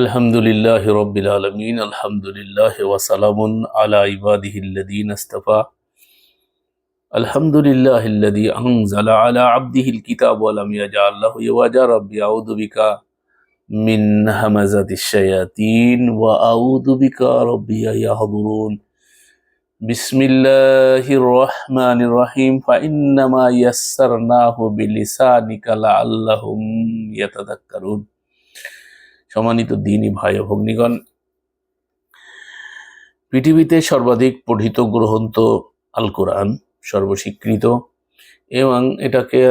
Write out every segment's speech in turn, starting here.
الحمد لله رب العالمين الحمد لله وسلام على عباده الذين اصطفى الحمد لله الذي أنزل على عبده الكتاب ولم يجعل له عوجا ربي أعوذ بك من همزة الشياطين وأعوذ بك ربي أن يحضرون بسم الله الرحمن الرحيم فإنما يسرناه بلسانك لعلهم يتذكرون সম্মানিত দিনী ভাই ও ভগ্নিগণ। পৃথিবীতে সর্বাধিক পঠিত গ্রন্থ আল কোরআন সর্বস্বীকৃত, এবং এটাকে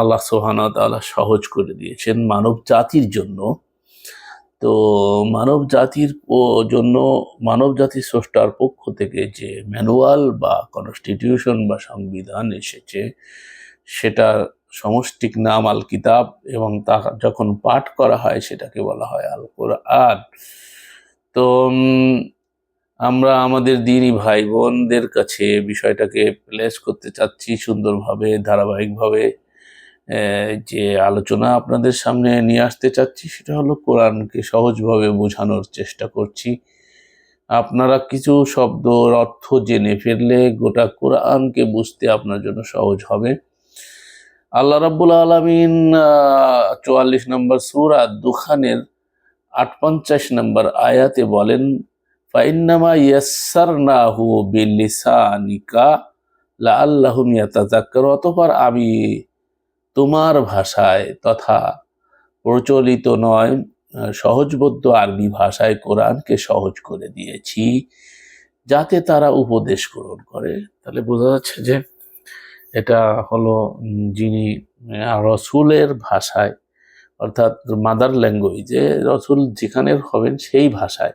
আল্লাহ সোহানা তাআলা সহজ করে দিয়েছেন মানব জাতির জন্য। তো মানব জাতির জন্য, মানব জাতির স্রষ্টার পক্ষ থেকে যে ম্যানুয়াল বা কনস্টিটিউশন বা সংবিধান এসেছে সেটার সমষ্টিক নাম আল কিতাব এবং তা যখন পাঠ করা হয় সেটাকে বলা হয় আল কোরআন। তো আমরা আমাদের দিনই ভাই বোনদের কাছে বিষয়টাকে প্লেস করতে চাচ্ছি সুন্দরভাবে, ধারাবাহিকভাবে যে আলোচনা আপনাদের সামনে নিয়ে আসতে চাচ্ছি সেটা হলো কোরআনকে সহজভাবে বোঝানোর চেষ্টা করছি। আপনারা কিছু শব্দর অর্থ জেনে ফেললে গোটা কোরআনকে বুঝতে আপনার জন্য সহজ হবে। আল্লাহ রাব্বুল আলমিন চুয়াল্লিশ নম্বর সুরা দুখানের আট পঞ্চাশ নম্বর আয়াতে বলেন ফাইন্নামা ইয়াসারনাহু বিলিসানিকা লাআল্লাহুম ইয়াতাযাক্কারু অতঃপর আমি তোমার ভাষায় তথা প্রচলিত নয় আহ, সহজবোধ্য আরবি ভাষায় কোরআনকে সহজ করে দিয়েছি যাতে তারা উপদেশ গ্রহণ করে। তাহলে বোঝা যাচ্ছে যে এটা হলো যিনি রসুলের ভাষায়, অর্থাৎ মাদার ল্যাঙ্গুয়েজে রসুল যেখানের হবেন সেই ভাষায়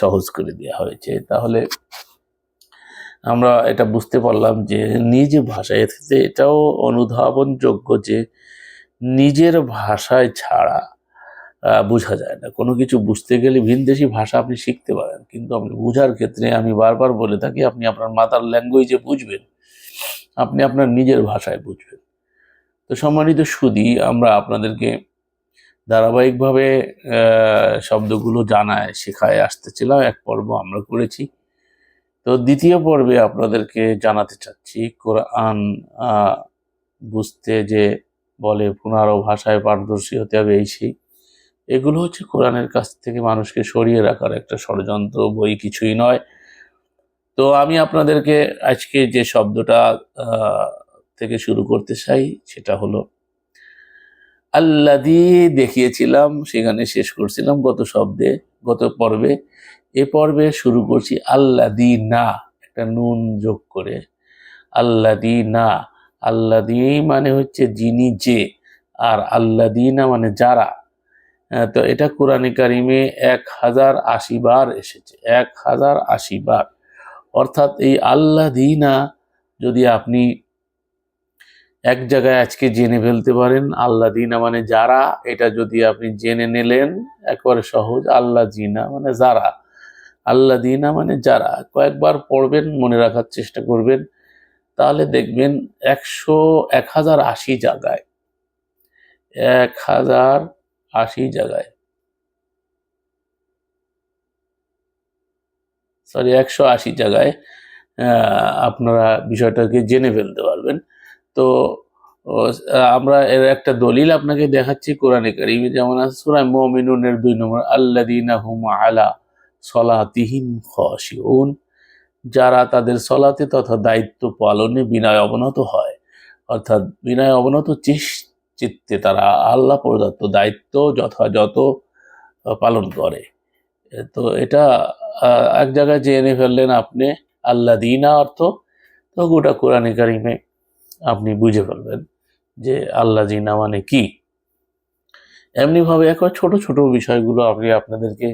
সহজ করে দেওয়া হয়েছে। তাহলে আমরা এটা বুঝতে পারলাম যে নিজ ভাষায়, এতে এটাও অনুধাবনযোগ্য যে নিজের ভাষায় ছাড়া বোঝা যায় না। কোনো কিছু বুঝতে গেলে ভিনদেশি ভাষা আপনি শিখতে পারেন, কিন্তু আপনি বোঝার ক্ষেত্রে আমি বারবার বলে থাকি, আপনি আপনার মাতার ল্যাঙ্গুয়েজে বুঝবেন। আপনি আপনার নিজের ভাষায় বুঝবেন। তো সম্মানিত সুদী, আমরা আপনাদেরকে ধারাবাহিকভাবে শব্দগুলো জানায়, শেখায় আসতেছিলাম এক পর্ব আমরা করেছি। তো দ্বিতীয় পর্বে আপনাদেরকে জানাতে চাচ্ছি, কোরআন বুঝতে যে বলে পুনরায় ভাষায় পারদর্শী হতে হবে এই সেই। এগুলো হচ্ছে কোরআনের কাছ থেকে মানুষকে সরিয়ে রাখার একটা ষড়যন্ত্র, বই কিছুই নয়। তো আমি আপনাদেরকে আজকে যে শব্দটা থেকে শুরু করতে চাই সেটা হলো, আল্লাদি দেখিয়েছিলাম, সেখানে শেষ করছিলাম গত শব্দে, গত পর্বে। এ পর্বে শুরু করছি, আল্লাদি না, একটা নুন যোগ করে। আল্লাদি না, আল্লাদি মানে হচ্ছে যিনি যে, আর আল্লাদিনা মানে যারা। তো এটা কোরআনে কারিমে এক হাজার আশি বার এসেছে, এক হাজার আশি বার। অর্থাৎ এই আল্লাদিনা যদি আপনি এক জায়গায় আজকে জেনে ফেলতে পারেন, আল্লাহ দিনা মানে যারা, এটা যদি আপনি জেনে নিলেন, একবারে সহজ, আল্লাহ জিনা মানে যারা। আল্লাহ দিনা মানে যারা। কয়েকবার পড়বেন, মনে রাখার চেষ্টা করবেন, তাহলে দেখবেন একশো, এক হাজার আশি জায়গায়, এক হাজার আশি জায়গায় সরি, একশো আশি জায়গায় আপনারা বিষয়টাকে জেনে ফেলতে পারবেন। তো আমরা এর একটা দলিল আপনাকে দেখাচ্ছি কোরআনে কারিমে, যেমন আছে সূরা মুমিনুনের দুই নম্বর, আল্লাযীনা হুম আলা সলাতিহিম খাশিউন, যারা তাদের সলাতে তথা দায়িত্ব পালনে বিনয় অবনত হয়। অর্থাৎ বিনয় অবনত চিত্তে তারা আল্লাহ প্রদত্ত দায়িত্ব যথাযথ পালন করে। তো এটা এক জায়গায় জেনে ফেললেন আপনি আল্লাহ দিনা অর্থ, তো গোটা কোরআনে কারিমে আপনি বুঝে ফেলবেন যে আল্লাহ জিনা মানে কি। এমনিভাবে একবার ছোট ছোট বিষয়গুলো আমি আপনাদেরকে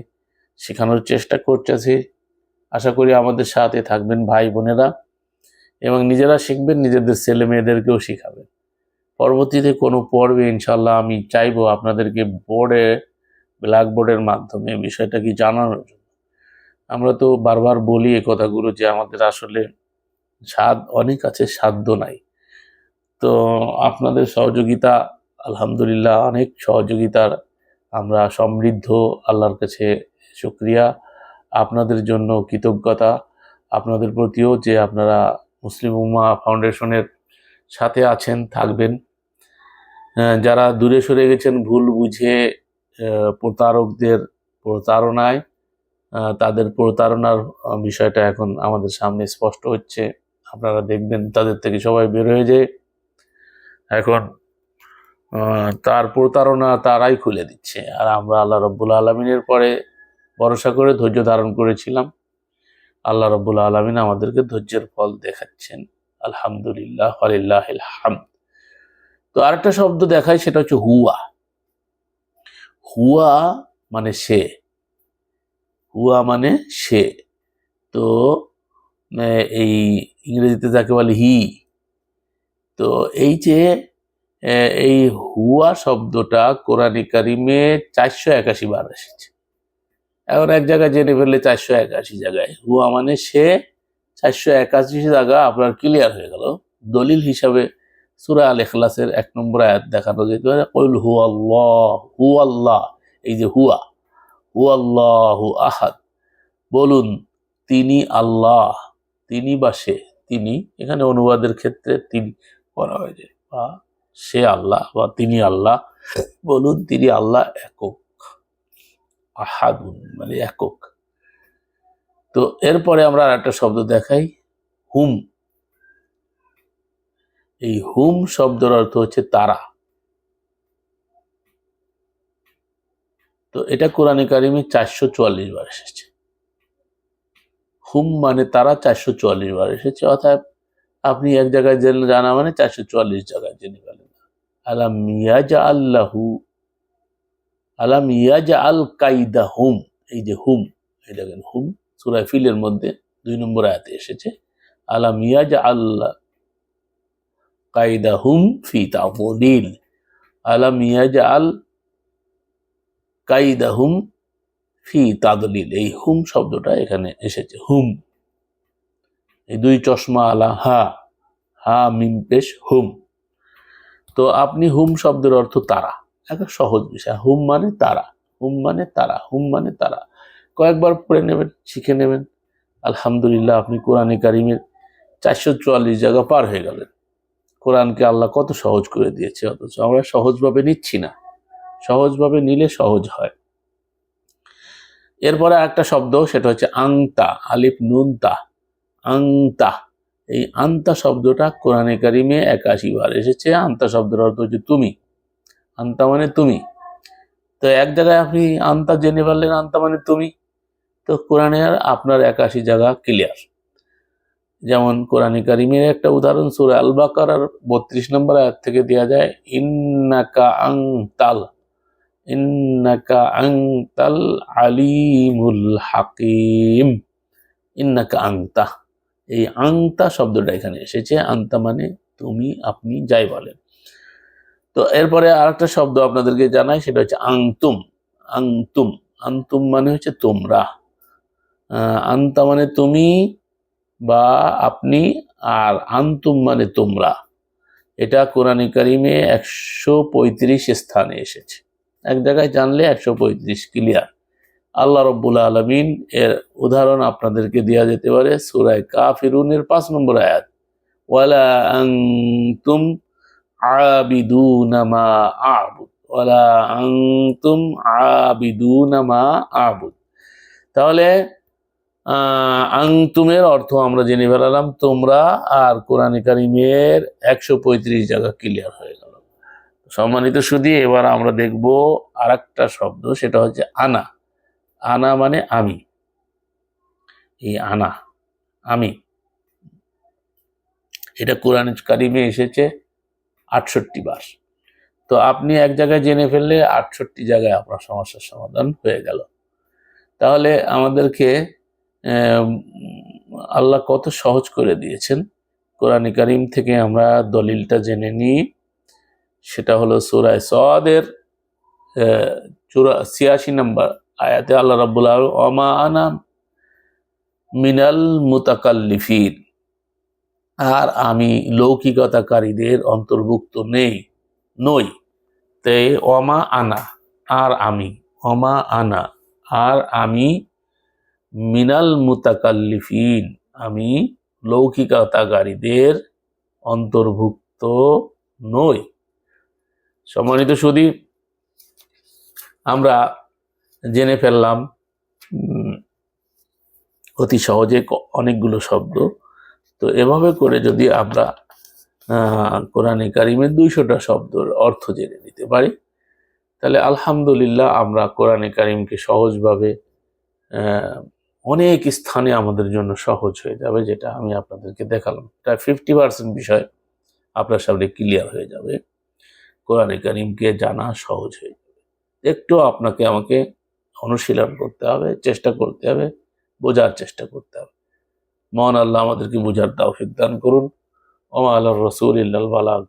শেখানোর চেষ্টা করতেছি। আশা করি আমাদের সাথে থাকবেন ভাই বোনেরা এবং নিজেরা শিখবেন, নিজেদের ছেলে মেয়েদেরকেও শিখাবেন। পরবর্তীতে কোনো পর্বে ইনশাল্লাহ আমি চাইব আপনাদেরকে বোর্ডে, ব্ল্যাকবোর্ডের মাধ্যমে বিষয়টা কি জানানোর জন্য। আমরা তো বারবার বলি এ কথাগুলো যে আমাদের আসলে স্বাদ অনেক আছে সাধ্য নাই। তো আপনাদের সহযোগিতা, আলহামদুলিল্লাহ অনেক সহযোগিতার আমরা সমৃদ্ধ আল্লাহর কাছে শুক্রিয়া। আপনাদের জন্য কৃতজ্ঞতা। আপনাদের প্রতিও যে আপনারা মুসলিম উম্মা ফাউন্ডেশনের সাথে আছেন, থাকবেন। যারা দূরে সরে গেছেন, ভুল বুঝে প্রতারকদের প্রতারণায় তাদের প্রতারণার বিষয়টা এখন আমাদের সামনে স্পষ্ট হচ্ছে। আপনারা দেখবেন তাদের থেকে সবাই বের হয়ে যায়। এখন তার প্রতারণা তারাই খুলে দিচ্ছে। আর আমরা আল্লাহ রব্বুল আলমিনের পরে ভরসা করে ধৈর্য ধারণ করেছিলাম। আল্লাহ রব্বুল আলমিন আমাদেরকে ধৈর্যের ফল দেখাচ্ছেন। আলহামদুলিল্লাহ আলিল্লাহ হাম তো আরেকটা শব্দ দেখায় সেটা হচ্ছে হুয়া। হুয়া মানে সে। হুয়া মানে সে। তো এই ইংরেজিতে যাকে বলে হি। তো এই যে এই হুয়া শব্দটা কোরআনী কারিমে চারশো একাশি বার এসেছে। এখন এক জায়গায় জেনে ফেললে চারশো একাশি জায়গায়। হুয়া মানে সে, চারশো একাশি জায়গা আপনার ক্লিয়ার হয়ে গেল। দলিল হিসাবে সুরা আল এখলাসের এক নম্বর আয়াত দেখানো যেতে পারে, কইল হু আল্লাহ এই যে হুয়া। আল্লাহ আহাদ। বলুন, তিনি আল্লাহ, তিনি বা সে, তিনি, এখানে অনুবাদের ক্ষেত্রে তিনি করা হয়েছে, বা সে আল্লাহ, বা তিনি আল্লাহ, বলুন তিনি আল্লাহ একক, আহাদুন মানে একক। তো এরপরে আমরা আর একটা শব্দ দেখাই, হুম। এই হুম শব্দের অর্থ হচ্ছে তারা। তো এটা কোরআনে কারিমে চারশো চুয়াল্লিশ বার এসেছে। হুম মানে তারা চারশো চুয়াল্লিশ বার এসেছে, অর্থাৎ আপনি এক জায়গায় জেনে জানা মানে চারশো চুয়াল্লিশ জায়গায় জেনে গেলেন। আলাম ইয়াজা আল্লাহু আলাম ইয়াজা আল কাইদা হুম এই যে হুম, এই দেখেন হুম সুরায় ফিলের মধ্যে দুই নম্বর আয়াতে এসেছে, আলাম ইয়াজা আল্লাহ কাইদা হুম ফি তাফদিল, আলাম ইয়াজা আল কাইদা হুম ফি তাদলিল এই হুম শব্দটা এখানে এসেছে, হুম। এই দুই চশমা আলা হা হা মিম পেশ হুম। তো আপনি হুম শব্দের অর্থ তারা একটা সহজ বিষয়, হুম মানে তারা, হুম মানে তারা, হুম মানে তারা। কয়েকবার পড়ে নেবেন, শিখে নেবেন। আলহামদুলিল্লাহ আপনি কোরআনে কারিমের চারশো চুয়াল্লিশ জায়গা পার হয়ে গেলেন। কোরআনকে আল্লাহ কত সহজ করে দিয়েছে, অথচ আমরা সহজভাবে নিচ্ছি না। সহজভাবে নিলে সহজ হয়। এরপরে একটা শব্দ, সেটা হচ্ছে আংতা, আলিফ নুনতা আংতা, এই আন্তা শব্দটা কোরআনে কারিমে একাশি বার এসেছে। আন্তা শব্দের অর্থ হচ্ছে তুমি। আন্তা মানে তুমি। তো এক জায়গায় আপনি আন্তা জেনে পারলেন আন্তা মানে তুমি। তো কোরআনের আপনার একাশি জায়গা ক্লিয়ার যেমন কোরআনে কারিমের একটা উদাহরণ, সুরে আল বাকারার বত্রিশ নম্বর আয়াত থেকে দেওয়া যায়, ইন্নাকা আং তাল ইন্নাকা আং তাল আলিমুল হাকিম। ইন্নাকা আংতা এই আংতা শব্দটা এখানে এসেছে। আংতা মানে তুমি, আপনি, যাই বলেন। তো এরপরে আরেকটা শব্দ আপনাদেরকে জানাই, সেটা হচ্ছে আংতুম আংতুম আংতুম মানে হচ্ছে তোমরা। আন্তা মানে তুমি বা আপনি, আর আন্তুম মানে তোমরা। এটা কোরআনী কারিমে একশো পঁয়ত্রিশ স্থানে এসেছে। এক জায়গায় জানলে একশো পঁয়ত্রিশ ক্লিয়ার আল্লাহ রব্বুল আলমিন এর উদাহরণ আপনাদেরকে দেওয়া যেতে পারে সুরায় কাফিরুনের পাঁচ নম্বর আয়াত। ওয়ালা আংতুম আবিদুনা মা আবুদ। ওয়ালা আংতুম আবিদুনা মা আবুদ। তাহলে আংতুমের অর্থ আমরা জেনে ফেলালাম তোমরা আর কোরআন কারিমের একশো পঁয়ত্রিশ জায়গা ক্লিয়ার হয়ে গেল। সম্মানিত শুধু এবার আমরা দেখব আর একটা শব্দ, সেটা হচ্ছে আনা। আনা মানে আমি। এই আনা, আমি। এটা কোরআন কারিমে এসেছে আটষট্টি বার। তো আপনি এক জায়গায় জেনে ফেললে আটষট্টি জায়গায় আপনার সমস্যার সমাধান হয়ে গেল। তাহলে আমাদেরকে আল্লাহ কত সহজ করে দিয়েছেন। কোরআন কারিম থেকে আমরা দলিলটা জেনে নিই। সেটা হলো সুরায় সদের ছিয়াশি নম্বর আয়াতে আল্লাহ আলম অমা আনা মিনাল মুতাকাল্লিফিন আর আমি লৌকিকতাকারীদের অন্তর্ভুক্ত নেই, নই। তে অমা আনা আর আমি অমা আনা আর আমি, মিনাল মুতাকাল্লিফিন আমি লৌকিকতাকারীদের অন্তর্ভুক্ত নই। সম্মানিত সুদী, আমরা জেনে ফেললাম অতি সহজে অনেকগুলো শব্দ। তো এভাবে করে যদি আমরা কোরআনে কারিমের দুইশোটা শব্দর অর্থ জেনে নিতে পারি, তাহলে আলহামদুলিল্লাহ আমরা কোরআনে কারিমকে সহজভাবে অনেক স্থানে আমাদের জন্য সহজ হয়ে যাবে, যেটা আমি আপনাদেরকে দেখালাম। প্রায় ফিফটি পার্সেন্ট বিষয় আপনার সামনে ক্লিয়ার হয়ে যাবে। কোরআনে কারিমকে জানা সহজ হয়ে যাবে। একটু আপনাকে আমাকে অনুশীলন করতে হবে, চেষ্টা করতে হবে, বোঝার চেষ্টা করতে হবে। মহান আল্লাহ আমাদেরকে বোঝার তাও দান করুন। ওমা আল্লাহ রসুল ইল্লাল বালাগ।